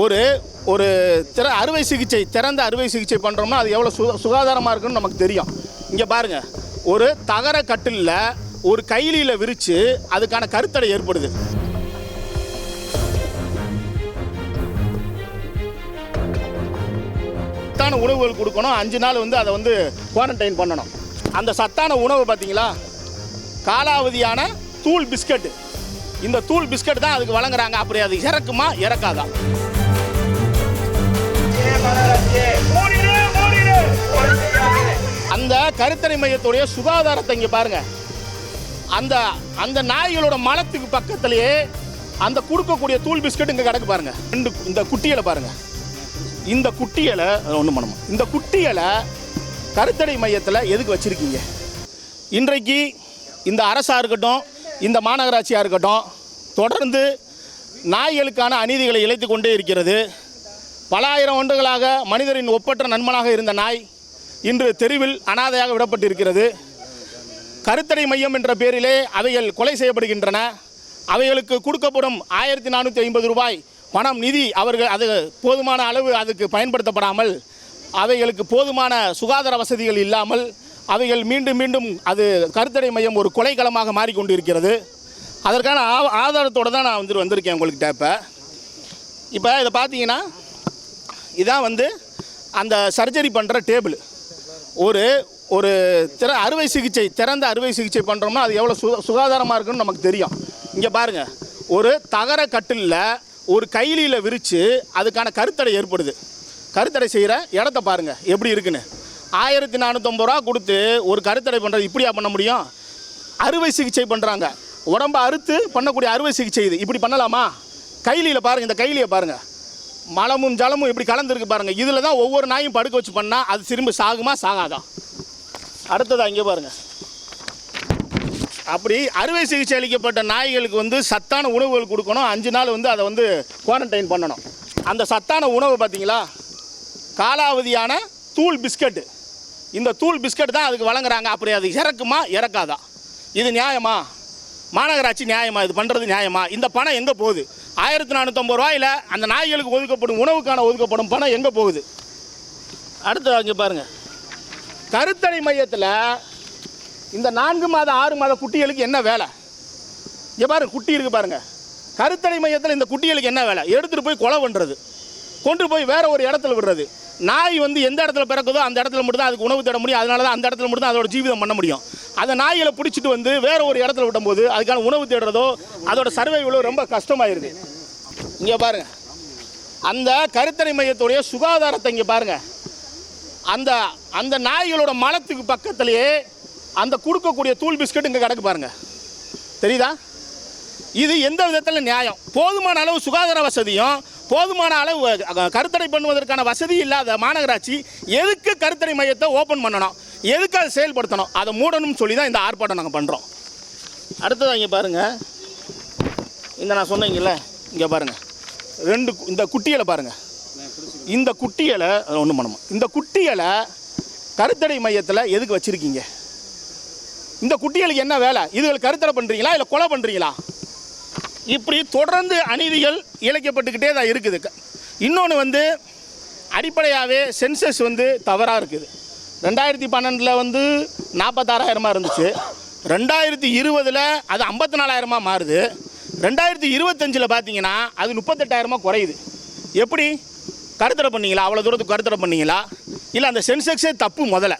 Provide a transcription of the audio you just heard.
ஒரு ஒரு திற அறுவை சிகிச்சை திறந்த அறுவை சிகிச்சை பண்ணுறோம்னா அது எவ்வளோ சு சுகாதாரமாக இருக்குன்னு நமக்கு தெரியும். இங்கே பாருங்கள் ஒரு தகர கட்டிலில் ஒரு கைலியில் விரித்து அதுக்கான கருத்தடை ஏற்படுது. சத்தான உணவுகள் கொடுக்கணும். அஞ்சு நாள் வந்து அதை வந்து குவாரண்டைன் பண்ணணும். அந்த சத்தான உணவு பார்த்தீங்களா காலாவதியான தூள் பிஸ்கட் இந்த தூள் பிஸ்கட் தான் அதுக்கு வழங்குறாங்க. அப்படி அது இறக்குமா? இறக்காதா? கருத்தடை மையத்துடைய சுகாதாரத்தை இங்கே பாருங்க. அந்த அந்த நாய்களோட மலத்துக்கு பக்கத்திலேயே அந்த கொடுக்கக்கூடிய தூள் பிஸ்கட் இங்கே கிடக்கு பாருங்க. ரெண்டு இந்த குட்டியலை பாருங்க. இந்த குட்டியலை ஒன்றும் பண்ணணும் இந்த குட்டியலை கருத்தடை மையத்தில் எதுக்கு வச்சுருக்கீங்க? இன்றைக்கு இந்த அரசாக இருக்கட்டும் இந்த மாநகராட்சியாக இருக்கட்டும் தொடர்ந்து நாய்களுக்கான அநீதிகளை இழைத்து கொண்டே இருக்கிறது. பல ஆயிரம் ஆண்டுகளாக மனிதரின் ஒப்பற்ற நண்பனாக இருந்த நாய் இன்று தெருவில் அனாதையாக விடப்பட்டிருக்கிறது. கருத்தடை மையம் என்ற பேரிலே அவைகள் கொலை செய்யப்படுகின்றன. அவைகளுக்கு கொடுக்கப்படும் ஆயிரத்தி நானூற்றி ஐம்பது ரூபாய் பணம் நிதி அவர்கள் அது போதுமான அளவு அதுக்கு பயன்படுத்தப்படாமல் அவைகளுக்கு போதுமான சுகாதார வசதிகள் இல்லாமல் அவைகள் மீண்டும் மீண்டும் அது கருத்தடை மையம் ஒரு கொலைக்களமாக மாறிக்கொண்டிருக்கிறது. அதற்கான ஆ- ஆதாரத்தோடு தான் நான் வந்துட்டு வந்திருக்கேன் உங்கள்கிட்ட இப்போ. இப்போ இதை பார்த்தீங்கன்னா இதான் வந்து அந்த சர்ஜரி பண்ணுற டேபிள். ஒரு ஒரு திற அறுவை சிகிச்சை திறந்த அறுவை சிகிச்சை பண்ணுறோம்னா அது எவ்வளோ சு சுகாதாரமாக இருக்குன்னு நமக்கு தெரியும். இங்கே பாருங்கள் ஒரு தகர கட்டிலில் ஒரு கைலியில் விரித்து அதுக்கான கருத்தடை ஏற்படுது. கருத்தடை செய்கிற இடத்த பாருங்கள் எப்படி இருக்குன்னு. ஆயிரத்தி நானூற்றம்பது ரூபா கொடுத்து ஒரு கருத்தடை பண்ணுறது இப்படியா பண்ண முடியும்? அறுவை சிகிச்சை பண்ணுறாங்க உடம்ப அறுத்து பண்ணக்கூடிய அறுவை சிகிச்சை இது. இப்படி பண்ணலாமா? கைலியில் பாருங்கள் இந்த கைலியை பாருங்கள் மலமும் ஜலமும் இப்படி கலந்துருக்கு பாருங்கள் இதில் தான் ஒவ்வொரு நாயும் படுக்க வச்சு பண்ணால் அது திரும்ப சாகுமா சாகாதா? அடுத்ததாக இங்கே பாருங்கள் அப்படி அறுவை சிகிச்சை அளிக்கப்பட்ட நாய்களுக்கு வந்து சத்தான உணவுகள் கொடுக்கணும். அஞ்சு நாள் வந்து அதை வந்து குவாரண்டைன் பண்ணணும். அந்த சத்தான உணவு பார்த்தீங்களா காலாவதியான தூள் பிஸ்கட்டு. இந்த தூள் பிஸ்கட் தான் அதுக்கு வழங்குறாங்க. அப்படி அது இறக்குமா இறக்காதா? இது நியாயமா? மாநகராட்சி நியாயமா? இது பண்ணுறது நியாயமா? இந்த பணம் எங்கே போகுது? ஆயிரத்தி நானூற்றம்பது ரூபாயில் அந்த நாய்களுக்கு ஒதுக்கப்படும் உணவுக்கான ஒதுக்கப்படும் பணம் எங்கே போகுது? அடுத்து அங்கே பாருங்கள் கருத்தடை மையத்தில் இந்த நான்கு மாத ஆறு மாத குட்டிகளுக்கு என்ன வேலை? இங்கே பாருங்கள் குட்டி இருக்குது பாருங்கள் கருத்தடை மையத்தில் இந்த குட்டிகளுக்கு என்ன வேலை? எடுத்துகிட்டு போய் கொலை பண்ணுறது கொண்டு போய் வேறு ஒரு இடத்துல விடுறது. நாய் வந்து எந்த இடத்துல பிறக்குதோ அந்த இடத்துல மட்டும் தான் அதுக்கு உணவு தேட முடியும். அதனால தான் அந்த இடத்துல மட்டும் தான் அதோட ஜீவிதம் பண்ண முடியும். அந்த நாய்களை பிடிச்சிட்டு வந்து வேற ஒரு இடத்துல விடும்போது அதுக்கான உணவு தேடுறதோ அதோட சர்வைவலோ ரொம்ப கஷ்டமாயிருது. இங்கே பாருங்க. அந்த கருத்தடை மையத்துடைய சுகாதாரத்தை இங்கே பாருங்க. அந்த அந்த நாய்களோட மலத்துக்கு பக்கத்திலேயே அந்த கொடுக்கக்கூடிய தூள் பிஸ்கட் இங்கே கிடக்கு பாருங்க. தெரியுதா? இது எந்த விதத்தில் நியாயம்? போதுமான அளவு சுகாதார வசதியும் போதுமான அளவு கருத்தடை பண்ணுவதற்கான வசதி இல்லாத மாநகராட்சி எதுக்கு கருத்தடை மையத்தை ஓப்பன் பண்ணணும்? எதுக்கு அதை செயல்படுத்தணும்? அதை மூடணும்னு சொல்லி தான் இந்த ஆர்ப்பாட்டம் நாங்கள் பண்ணுறோம் அடுத்ததாக இங்கே பாருங்கள் இந்த நான் சொன்னீங்கல்ல இங்கே பாருங்கள் ரெண்டு கு- இந்த குட்டியலை பாருங்கள் இந்த குட்டியலை ஒன்றும் பண்ணுமா இந்த குட்டியலை கருத்தடை மையத்தில் எதுக்கு வச்சுருக்கீங்க? இந்த குட்டிகளுக்கு என்ன வேலை? இதுகள் கருத்தடை பண்ணுறீங்களா இல்லை கொலை பண்ணுறீங்களா இப்படி தொடர்ந்து அநீதிகள் இழைக்கப்பட்டுக்கிட்டே தான் இருக்குது. இன்னொன்று வந்து அடிப்படையாகவே சென்சஸ் வந்து தவறாக இருக்குது. ரெண்டாயிரத்தி பன்னெண்டில் வந்து நாற்பத்தாறாயிரமாக இருந்துச்சு. ரெண்டாயிரத்தி இருபதில் அது ஐம்பத்தி நாலாயிரமாக மாறுது. ரெண்டாயிரத்தி இருபத்தஞ்சில் பார்த்தீங்கன்னா அது முப்பத்தெட்டாயிரமாக குறையுது. எப்படி? கருத்தடை பண்ணீங்களா? அவ்வளோ தூரத்துக்கு கருத்தடை பண்ணீங்களா? இல்லை அந்த சென்செக்ஸே தப்பு முதல்ல.